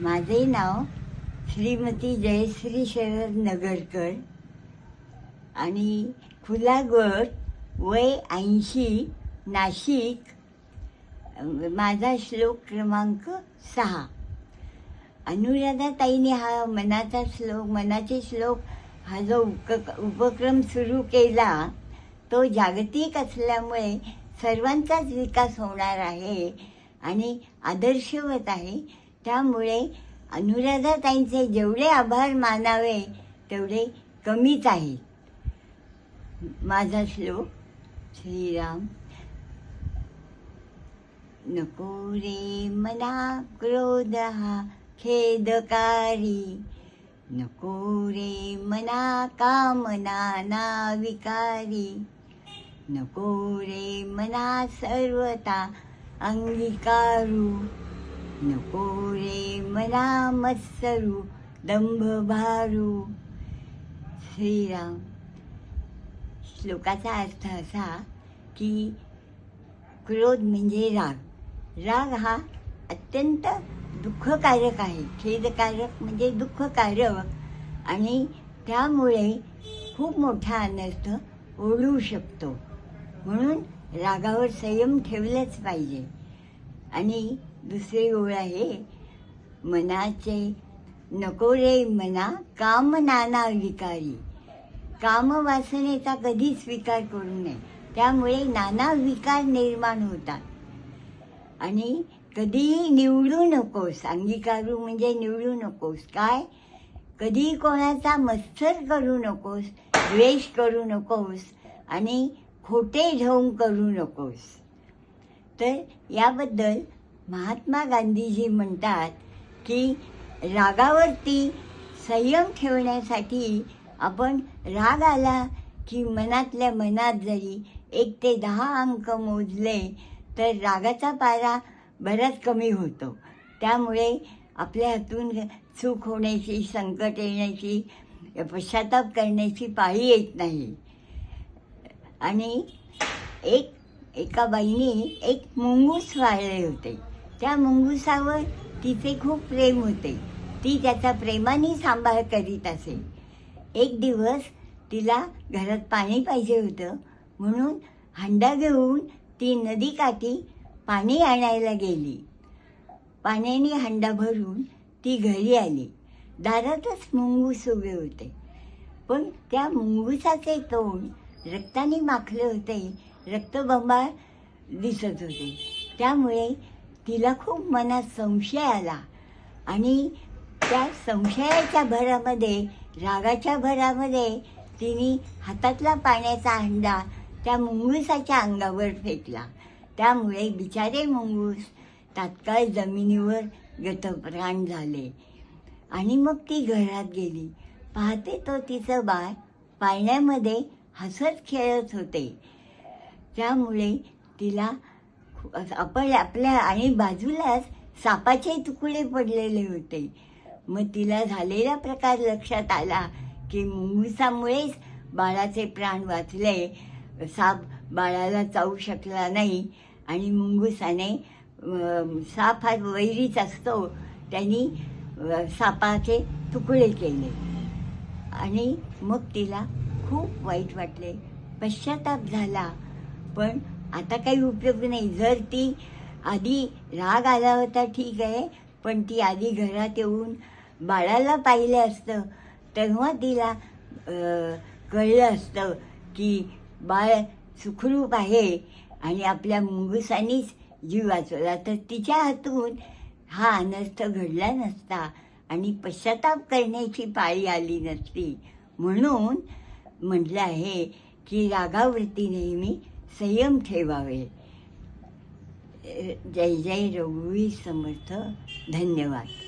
माझे नाव श्रीमती जयश्री शरद नगरकर आणि खुलागड वय ऐंशी नाशिक माझा श्लोक क्रमांक सहा. अनुराधाताईने हा मनाचा श्लोक मनाचे श्लोक हा जो उप उपक्रम सुरू केला तो जागतिक असल्यामुळे सर्वांचाच विकास होणार आहे आणि आदर्शवत आहे. त्यामुळे अनुराधा ताईंचे जेवढे आभार मानावे तेवढे कमीच आहेत माझा श्लोक श्रीराम नको रे मना क्रोध हा खेदकारी. नको रे मना कामना ना विकारी नको रे मना सर्वता अंगीकारू. नको रे मला मत्सरू दंभ भारू. श्रीराम श्लोकाचा अर्थ असा की क्रोध म्हणजे राग. राग हा अत्यंत दुःखकारक आहे. खेदकारक म्हणजे दुःखकारक आणि त्यामुळे खूप मोठा अनर्थ ओढू शकतो. म्हणून रागावर संयम ठेवलंच पाहिजे. आणि दुसरी ओळ आहे. मनाचे नको रे मना काम नाना विकारी. काम वासनेचा कधी स्वीकार करू नये. त्यामुळे नाना विकार निर्माण होतात. आणि कधीही निवडू नकोस. अंगीकारू म्हणजे निवडू नकोस. काय? कधी कोणाचा मत्सर करू नकोस द्वेष करू नकोस आणि खोटे ढोंग करू नकोस. तर याबद्दल महात्मा गांधीजी म्हणतात की रागावरती संयम ठेवण्यासाठी आपण राग आला की मनातल्या मनात जरी एक ते दहा अंक मोजले तर रागाचा पारा बराच कमी होतो. त्यामुळे आपल्या हातून चूक होण्याची संकट येण्याची पश्चाताप करण्याची पाळी येत नाही. आणि एक एका बाईने एक मुंगूस वाळले होते. त्या मुंगुसावर तिचे खूप प्रेम होते. ती त्याचा प्रेमाने सांभाळ करीत असे. एक दिवस तिला घरात पाणी पाहिजे होतं म्हणून हंडा घेऊन ती नदीकाठी पाणी आणायला गेली. पाण्याने हंडा भरून ती घरी आली. दारातच मुंगूस उभे होते. पण त्या मुंगुसाचे तोंड रक्ताने माखले होते रक्तबंबाळ दिसत होते. त्यामुळे तिला खूप मनात संशय आला. आणि त्या संशयाच्या भरामध्ये रागाच्या भरामध्ये तिने हातातला पाण्याचा हंडा त्या मुंगुसाच्या अंगावर फेकला. त्यामुळे बिचारे मुंगूस तात्काळ जमिनीवर गतप्राण झाले. आणि मग ती घरात गेली. पाहते तो तिचं बाळ पाळण्यामध्ये हसत खेळत होते. त्यामुळे तिला आपण आपल्या आणि बाजूलाच सापाचे तुकडे पडलेले होते. मग तिला झालेला प्रकार लक्षात आला की मुंगुसामुळेच बाळाचे प्राण वाचले. साप बाळाला चावू शकला नाही आणि मुंगुसाने साप हा वैरीच असतो. त्यांनी सापाचे तुकडे केले. आणि मग तिला खूप वाईट वाटले. पश्चाताप झाला. पण आता काही उपयोग नाही. जर ती आधी राग आला होता ठीक आहे पण ती आधी घरात येऊन बाळाला पाहिलं असतं तेव्हा तिला कळलं असतं की बाळ सुखरूप आहे आणि आपल्या मुंगुसानीच जीव वाचवला. तर तिच्या हातून हा अनर्थ घडला नसता आणि पश्चाताप करण्याची पाळी आली नसती. म्हणून म्हटलं आहे की रागावरती नेहमी संयम ठेवावे. जय जय रघुवी समर्थ. धन्यवाद.